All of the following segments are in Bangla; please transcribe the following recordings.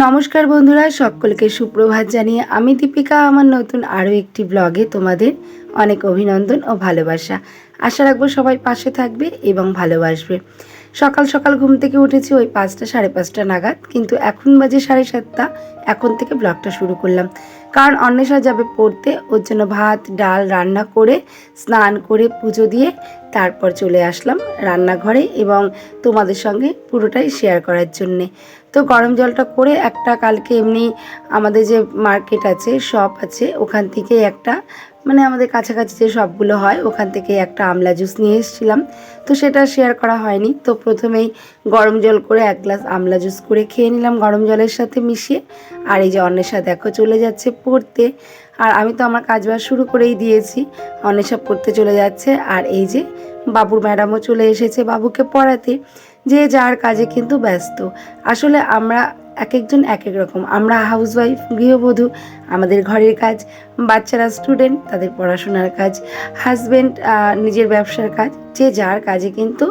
নমস্কার বন্ধুরা, সকলকে সুপ্রভাত জানিয়ে আমি দীপিকা, আমার নতুন আরও একটি ব্লগে তোমাদের অনেক অভিনন্দন ও ভালোবাসা। আশা রাখব সবাই পাশে থাকবে এবং ভালোবাসবে। সকাল সকাল ঘুম থেকে উঠেছি ওই পাঁচটা, সাড়ে পাঁচটা নাগাদ। কিন্তু এখন বাজে সাড়ে সাতটা, এখন থেকে ব্লগটা শুরু করলাম। কারণ অন্বেষা যাবে পড়তে, ওর জন্য ভাত, ডাল রান্না করে, স্নান করে, পুজো দিয়ে তারপর চলে আসলাম রান্নাঘরে এবং তোমাদের সঙ্গে পুরোটাই শেয়ার করার জন্যে। তো গরম জলটা করে একটা কালকে এমনি আমাদের যে মার্কেট আছে শপ আছে, ওখান থেকে একটা মানে আমাদের কাছাকাছি যে সবগুলো হয়, ওখান থেকে একটা আমলা জুস নিয়ে এসেছিলাম। তো সেটা শেয়ার করা হয়নি। তো প্রথমেই গরম জল করে এক গ্লাস আমলা জুস করে খেয়ে নিলাম গরম জলের সাথে মিশিয়ে। আর এই যে অন্বেষা দেখো চলে যাচ্ছে পড়তে। আর আমি তো আমার কাজবাজ শুরু করেই দিয়েছি। অন্বেষা পড়তে চলে যাচ্ছে। আর এই যে বাবুর ম্যাডামও চলে এসেছে বাবুকে পড়াতে। যে যার কাজে কিন্তু ব্যস্ত। আসলে আমরা এক একজন এক এক রকম। আমরা হাউসওয়াইফ গৃহবধূ, আমাদের ঘরের কাজ, বাচ্চারা স্টুডেন্ট তাদের পড়াশোনার কাজ হাজব্যান্ড নিজের ব্যবসার কাজ, যে যার কাজে কিন্তু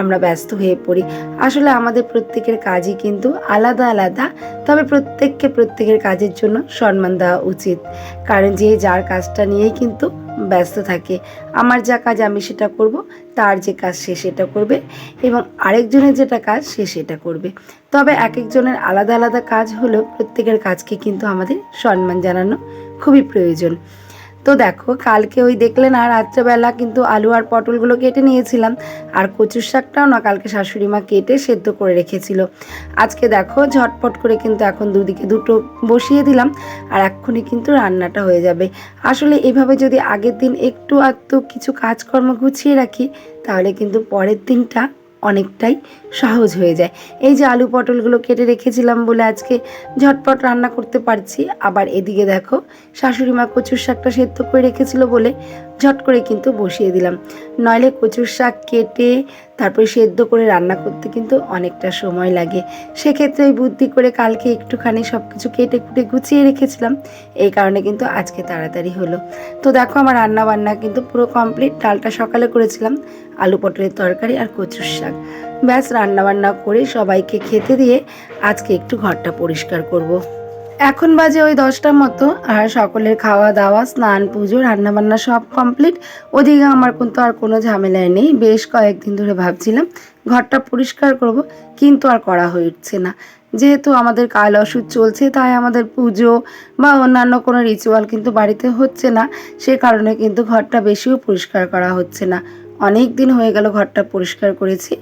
আমরা ব্যস্ত হয়ে পড়ি। আসলে আমাদের প্রত্যেকের কাজই কিন্তু আলাদা আলাদা, তবে প্রত্যেককে প্রত্যেকের কাজের জন্য সম্মান দেওয়া উচিত। কারণ যে যার কাজটা নিয়েই কিন্তু ব্যস্ত থাকে। আমার যা কাজ আমি সেটা করব, তার যে কাজ সে সেটা করবে এবং আরেকজনের যেটা কাজ সে সেটা করবে। তবে এক একজনের আলাদা আলাদা কাজ হলেও প্রত্যেকের কাজকে কিন্তু আমাদের সম্মান জানানো খুবই প্রয়োজন। তো দেখো, কালকে ওই দেখলেন আর রাত্রেবেলা কিন্তু আলু আর পটলগুলো কেটে নিয়েছিলাম। আর কচুর শাকটাও না কালকে শাশুড়ি মা কেটে সেদ্ধ করে রেখেছিল। আজকে দেখো, ঝটপট করে কিন্তু এখন দুদিকে দুটো বসিয়ে দিলাম আর এক্ষুনি কিন্তু রান্নাটা হয়ে যাবে। আসলে এভাবে যদি আগের দিন একটু আধটু কিছু কাজকর্ম গুছিয়ে রাখি, তাহলে কিন্তু পরের দিনটা অনেকটাই সহজ হয়ে যায়। এই যে আলু পটলগুলো কেটে রেখেছিলাম বলে আজকে ঝটপট রান্না করতে পারছি, আবার এদিকে দেখো শাশুড়ি মা কচুর শাকটা সেদ্ধ করে রেখেছিল বলে ঝট করে কিন্তু বসিয়ে দিলাম। নইলে কচুর শাক কেটে তারপরে সেদ্ধ করে রান্না করতে কিন্তু অনেকটা সময় লাগে। সেক্ষেত্রে ওই বুদ্ধি করে কালকে একটুখানি সব কিছু কেটে কুটে গুছিয়ে রেখেছিলাম, এই কারণে কিন্তু আজকে তাড়াতাড়ি হলো। তো দেখো আমার রান্না বান্না কিন্তু পুরো কমপ্লিট ডালটা সকালে করেছিলাম, আলু পটলের তরকারি আর কচুর শাক। ব্যাস, রান্নাবান্না করে সবাইকে খেতে দিয়ে আজকে একটু ঘরটা পরিষ্কার করব। এখন বাজে ওই দশটার মতো, আর সকলের খাওয়া দাওয়া, স্নান, পুজো, রান্নাবান্না সব কমপ্লিট। ওদিকে আমার কিন্তু আর কোনো ঝামেলায় নেই। বেশ কয়েকদিন ধরে ভাবছিলাম ঘরটা পরিষ্কার করব, কিন্তু আর করা হয়ে উঠছে না। যেহেতু আমাদের কাল ওষুধ চলছে, তাই আমাদের পুজো বা অন্যান্য কোনো রিচুয়াল কিন্তু বাড়িতে হচ্ছে না। সে কারণে কিন্তু ঘরটা বেশিও পরিষ্কার করা হচ্ছে না। অনেক দিন হয়ে গেল ঘরটা পরিষ্কার করেছি।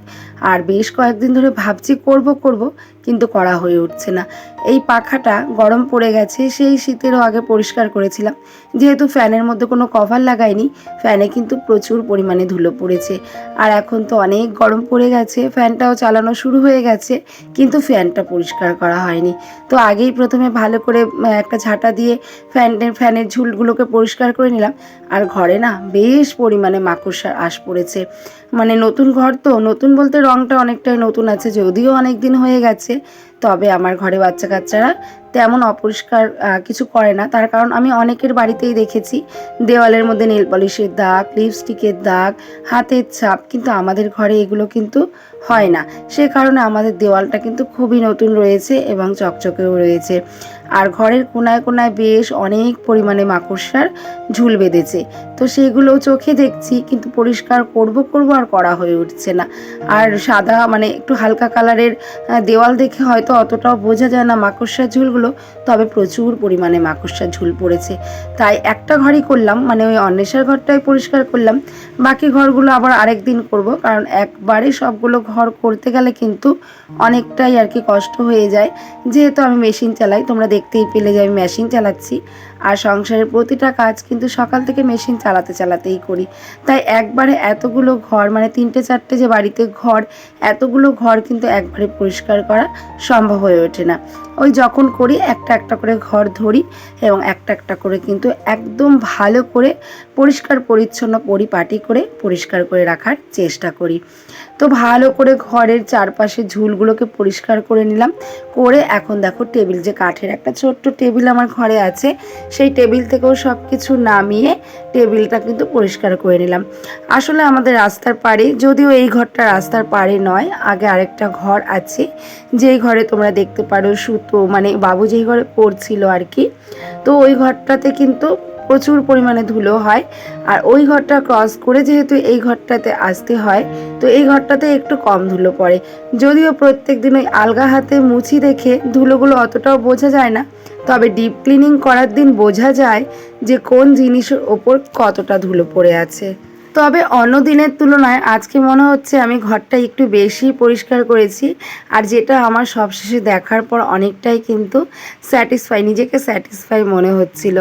আর বেশ কয়েকদিন ধরে ভাবছি করব করব, কিন্তু করা হয়ে উঠছে না। এই পাখাটা গরম পড়ে গেছে, সেই শীতেরও আগে পরিষ্কার করেছিলাম। যেহেতু ফ্যানের মধ্যে কোনো কভার লাগাইনি, ফ্যানে কিন্তু প্রচুর পরিমাণে ধুলো পড়েছে। আর এখন তো অনেক গরম পড়ে গেছে, ফ্যানটাও চালানো শুরু হয়ে গেছে, কিন্তু ফ্যানটা পরিষ্কার করা হয়নি। তো আগেই প্রথমে ভালো করে একটা ঝাঁটা দিয়ে ফ্যানের ফ্যানের ঝুলগুলোকে পরিষ্কার করে নিলাম। আর ঘরে না বেশ পরিমাণে মাকড়সার আশ পড়েছে। মানে নতুন ঘর তো, নতুন বলতে রংটা অনেকটাই নতুন আছে, যদিও অনেক দিন হয়ে গেছে, তবে আমার ঘরে বাচ্চা কাচ্চারা তেমন অপরিষ্কার কিছু করে না। তার কারণ আমি অনেকের বাড়িতেই দেখেছি, দেওয়ালের মধ্যে নেল পলিশের দাগ, লিপস্টিকের দাগ, হাতের ছাপ, কিন্তু আমাদের ঘরে এগুলো কিন্তু হয় না। সে কারণে আমাদের দেওয়ালটা কিন্তু খুবই নতুন রয়েছে এবং চকচকেও রয়েছে। আর ঘরের কোনায় কোনায় বেশ অনেক পরিমাণে মাকড়সার ঝুল বেঁধেছে। তো সেগুলো চোখে দেখছি, কিন্তু পরিষ্কার করব করব আর করা হয়ে উঠছে না। আর সাদা মানে একটু হালকা কালারের দেওয়াল দেখে হয়তো অতটাও বোঝা যায় না মাকড়সার ঝুলগুলো, তবে প্রচুর পরিমাণে মাকড়সার ঝুল পড়েছে। তাই একটা ঘরই করলাম মানে ওই অন্বেষার ঘরটাই পরিষ্কার করলাম। বাকি ঘরগুলো আবার আরেক দিন করব, কারণ একবারে সবগুলো ঘর করতে গেলে কিন্তু অনেকটাই আর কি কষ্ট হয়ে যায়। যেহেতু আমি মেশিন চালাই, তোমরা দেখতেই পেলে যে আমি মেশিন চালাচ্ছি। আর সংসারের প্রতিটা কাজ কিন্তু সকাল থেকে মেশিন চালাতে চালাতেই করি। তাই একবারে এতগুলো ঘর মানে তিনটে চারটে যে বাড়িতে ঘর, এতগুলো ঘর কিন্তু একবারে পরিষ্কার করা সম্ভব হয়ে ওঠে না। ওই যখন করি, একটা একটা করে ঘর ধরি এবং একটা একটা করে কিন্তু একদম ভালো করে পরিষ্কার, পরিচ্ছন্ন, পরিপাটি করে পরিষ্কার করে রাখার চেষ্টা করি। তো ভালো করে ঘরের চারপাশে ঝুলগুলোকে পরিষ্কার করে নিলাম। করে এখন দেখো টেবিল যে কাঠের একটা ছোট্ট টেবিল আমার ঘরে আছে সেই টেবিল থেকেও সব কিছু নামিয়ে টেবিলটা কিন্তু পরিষ্কার করে নিলাম। আসলে আমাদের রাস্তার পাড়ে, যদিও এই ঘরটা রাস্তার পাড়ে নয়, আগে আরেকটা ঘর আছে। যেই ঘরে তোমরা দেখতে পারো সুতো মানে বাবু যেই ঘরে পড়ছিল আর কি। তো ওই ঘরটাতে কিন্তু প্রচুর পরিমাণে ধুলো হয় আর ওই ঘরটা ক্রস করে যেহেতু এই ঘরটাতে আসতে হয়, তো এই ঘরটাতে একটু কম ধুলো পড়ে। যদিও প্রত্যেক দিন ওই আলগা হাতে মুছি দেখে ধুলোগুলো অতটাও বোঝা যায় না, তবে ডিপ ক্লিনিং করার দিন বোঝা যায় যে কোন জিনিসের ওপর কতটা ধুলো পড়ে আছে। তবে অন্য দিনের তুলনায় আজকে মনে হচ্ছে আমি ঘরটা একটু বেশি পরিষ্কার করেছি আর যেটা আমার সবশেষে দেখার পর অনেকটাই কিন্তু স্যাটিসফাই নিজেকে স্যাটিসফাই মনে হচ্ছিল।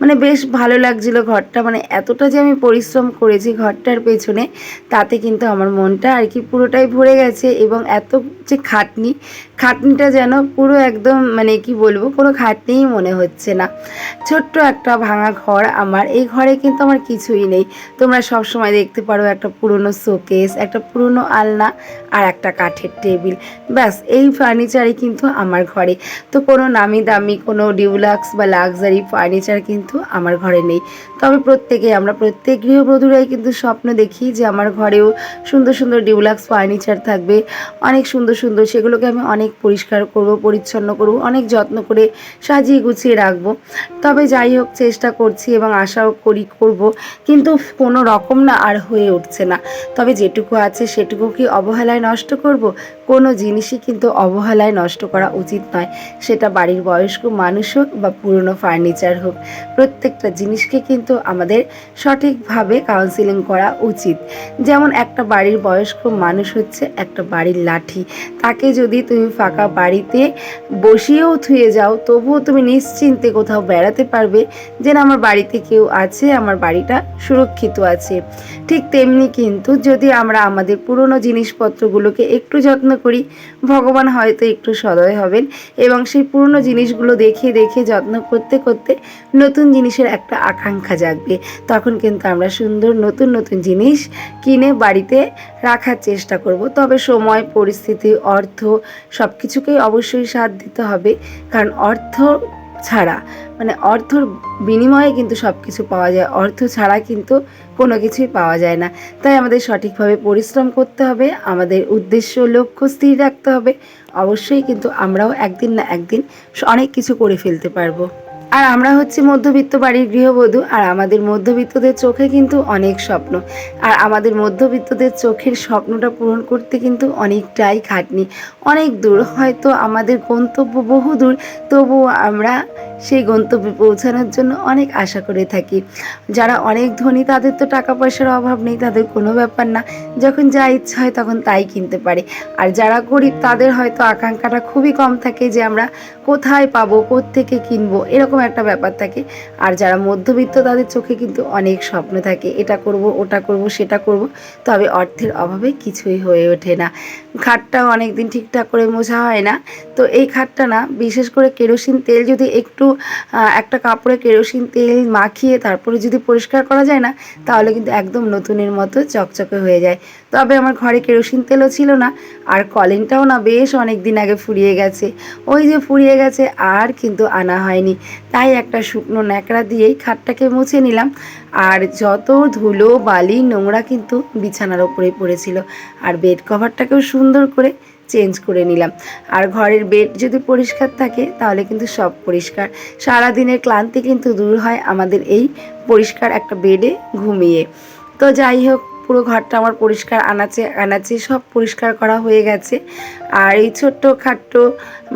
মানে বেশ ভালো লাগছিল ঘরটা মানে এতটা যে আমি পরিশ্রম করেছি ঘরটার পেছনে, তাতে কিন্তু আমার মনটা আর কি পুরোটাই ভরে গেছে এবং এত যে খাটনি, খাটনিটা যেন পুরো একদম মানে কি বলব, কোনো খাটনিই মনে হচ্ছে না। ছোট্ট একটা ভাঙা ঘর আমার, এই ঘরে কিন্তু আমার কিছুই নেই। তোমরা সব সময় দেখতে পারো একটা পুরনো শোকেস, একটা পুরনো আলনা আর একটা কাঠের টেবিল। ব্যাস, এই ফার্নিচারই কিন্তু আমার ঘরে। তো কোনো নামি দামি কোনো ডিউলাক্স বা লাক্সারি ফার্নিচার কিন্তু আমার ঘরে নেই। তবে প্রত্যেকে, আমরা প্রত্যেক গৃহবধূরাই কিন্তু স্বপ্ন দেখি যে আমার ঘরেও সুন্দর সুন্দর ডিউলাক্স ফার্নিচার থাকবে। অনেক সুন্দর সুন্দর, সেগুলোকে আমি অনেক পরিষ্কার করব, পরিচ্ছন্ন করব, অনেক যত্ন করে সাজিয়ে গুছিয়ে রাখব। তবে যাই হোক, চেষ্টা করছি এবং আশাও করি করব। কিন্তু কোনো রকম না আর হয়ে উঠছে না। তবে যেটুকু আছে সেটুকু কি অবহেলায় নষ্ট করব? কোনো জিনিসই কিন্তু অবহেলায় নষ্ট করা উচিত নয়। সেটা বাড়ির বয়স্ক মানুষ হোক বা পুরনো ফার্নিচার হোক, প্রত্যেকটা জিনিসকে কিন্তু আমাদের সঠিকভাবে কাউন্সিলিং করা উচিত। যেমন একটা বাড়ির বয়স্ক মানুষ হচ্ছে একটা বাড়ির লাঠি। তাকে যদি তুমি ফাঁকা বাড়িতে বসিয়েও থুয়ে যাও, তবুও তুমি নিশ্চিন্তে কোথাও বেড়াতে পারবে যে না, আমার বাড়িতে কেউ আছে, আমার বাড়িটা সুরক্ষিত আছে। ঠিক তেমনি কিন্তু যদি আমরা আমাদের পুরনো জিনিসপত্রগুলোকে একটু যত্ন করি। ভগবান হয়তো একটু সদয় হবেন এবং সেই পুরনো জিনিসগুলো দেখে দেখে যত্ন করতে করতে নতুন জিনিসের একটা আকাঙ্ক্ষা জাগবে। তখন কিন্তু আমরা সুন্দর নতুন নতুন জিনিস কিনে বাড়িতে রাখার চেষ্টা করব। তবে সময়, পরিস্থিতি, অর্থ সব কিছুকেই অবশ্যই সাথ দিতে হবে। কারণ অর্থ ছাড়া। মানে অর্থর বিনিময়ে কিন্তু সব কিছু পাওয়া যায়, অর্থ ছাড়া কিন্তু কোনো কিছুই পাওয়া যায় না। তাই আমাদের সঠিকভাবে পরিশ্রম করতে হবে, আমাদের উদ্দেশ্য লক্ষ্য স্থির রাখতে হবে। অবশ্যই কিন্তু আমরাও একদিন না একদিন অনেক কিছু করে ফেলতে পারব। আর আমরা হচ্ছে মধ্যবিত্ত বাড়ির গৃহবধূ, আর আমাদের মধ্যবিত্তদের চোখে কিন্তু অনেক স্বপ্ন। আর আমাদের মধ্যবিত্তদের চোখের স্বপ্নটা পূরণ করতে কিন্তু অনেকটাই খাটনি। অনেক দূর, হয়তো আমাদের গন্তব্য বহু দূর, তবুও আমরা সেই গন্তব্যে পৌঁছানোর জন্য অনেক আশা করে থাকি। যারা অনেক ধনী, তাদের তো টাকা পয়সার অভাব নেই, তাদের কোনো ব্যাপার না। যখন যা ইচ্ছা হয় তখন তাই কিনতে পারে। আর যারা গরিব, তাদের হয়তো আকাঙ্ক্ষাটা খুবই কম থাকে যে আমরা কোথায় পাবো থেকে কিনবো, এরকম একটা ব্যাপার থাকে। আর যারা মধ্যবিত্ত, তাদের চোখে কিন্তু অনেক স্বপ্ন থাকে। এটা করব, ওটা করব, সেটা করব। তবে অর্থের অভাবে কিছুই হয়ে ওঠে না। খাটটাও অনেক দিন ঠিকঠাক করে মোছা হয় না। তো এই খাটটা না, বিশেষ করে কেরোসিন তেল যদি একটু একটা কাপড়ে কেরোসিন তেল মাখিয়ে তারপরে যদি পরিষ্কার করা যায় না, তাহলে কিন্তু একদম নতুনের মতো চকচকে হয়ে যায়। তবে আমার ঘরে কেরোসিন তেলও ছিল না, আর কলিংটাও না বেশ অনেক দিন আগে ফুরিয়ে গেছে। ওই যে ফুরিয়ে গেছে, আর কিন্তু আনা হয়নি। তাই একটা শুকনো ন্যাকড়া দিয়েই খাটটাকে মুছে নিলাম। আর যত ধুলো, বালি, নোংরা কিন্তু বিছানার ওপরেই পড়েছিল। আর বেড কভারটাকেও সুন্দর করে চেঞ্জ করে নিলাম। আর ঘরের বেড যদি পরিষ্কার থাকে, তাহলে কিন্তু সব পরিষ্কার। সারা দিনের ক্লান্তি কিন্তু দূর হয় আমাদের এই পরিষ্কার একটা বেডে ঘুমিয়ে। তো যাই হোক পুরো ঘরটা আমার পরিষ্কার আনাচে আনাচে সব পরিষ্কার করা হয়ে গেছে। আর এই ছোট্ট খাট্ট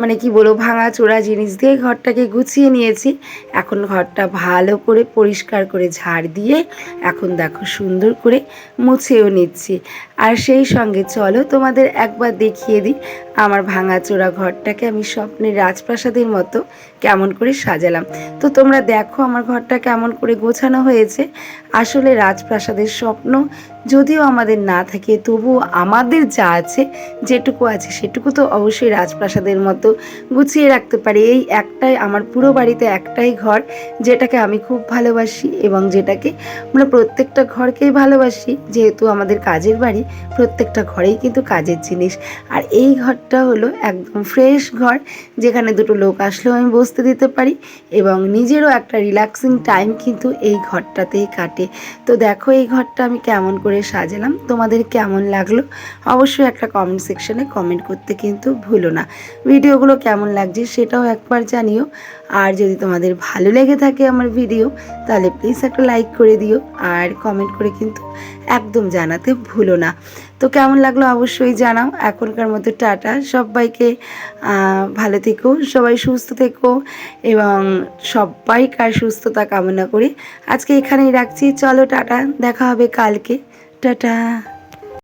মানে কি বলব, ভাঙা চোরা জিনিস দিয়ে ঘরটাকে গুছিয়ে নিয়েছি। এখন ঘরটা ভালো করে পরিষ্কার করে ঝাড় দিয়ে এখন দেখো সুন্দর করে মুছেও নিচ্ছি। আর সেই সঙ্গে চলো তোমাদের একবার দেখিয়ে দিই আমার ভাঙাচোরা ঘরটাকে আমি স্বপ্নের রাজপ্রাসাদের মতো কেমন করে সাজালাম। তো তোমরা দেখো আমার ঘরটা কেমন করে গোছানো হয়েছে। আসলে রাজপ্রাসাদের স্বপ্ন যদিও আমাদের না থাকে, তবুও আমাদের যা আছে, যেটুকু আছে সেটুকু তো অবশ্যই রাজপ্রাসাদের মতো গুছিয়ে রাখতে পারি। এই একটাই আমার পুরো বাড়িতে একটাই ঘর, যেটাকে আমি খুব ভালোবাসি এবং যেটাকে আমরা প্রত্যেকটা ঘরকেই ভালোবাসি। যেহেতু আমাদের কাজের বাড়ি, প্রত্যেকটা ঘরেই কিন্তু কাজের জিনিস। আর এই ঘরটা হলো একদম ফ্রেশ ঘর, যেখানে দুটো লোক আসলেও আমি বসতে দিতে পারি এবং নিজেরও একটা রিল্যাক্সিং টাইম কিন্তু এই ঘরটাতেই কাটে। তো দেখো এই ঘরটা আমি কেমন করে সাজালাম। তোমাদের কেমন লাগল? অবশ্যই একটা কমেন্ট সেকশনে কমেন্ট করতে কিন্তু ভুলো না। ভিডিওগুলো কেমন লাগছে সেটাও একবার জানিও। আর যদি তোমাদের ভালো লেগে থাকে আমার ভিডিও তাহলে প্লিজ একটা লাইক করে দিও। আর কমেন্ট করে কিন্তু একদম জানাতে ভুলো না। তো কেমন লাগল অবশ্যই জানাও। এখনকার মতো টাটা। সবাইকে ভালো থেকো, সবাই সুস্থ থেকো এবং সবাইকার সুস্থতা কামনা করি। আজকে এখানেই রাখছি। চলো টাটা। দেখা হবে কালকে। টাটা।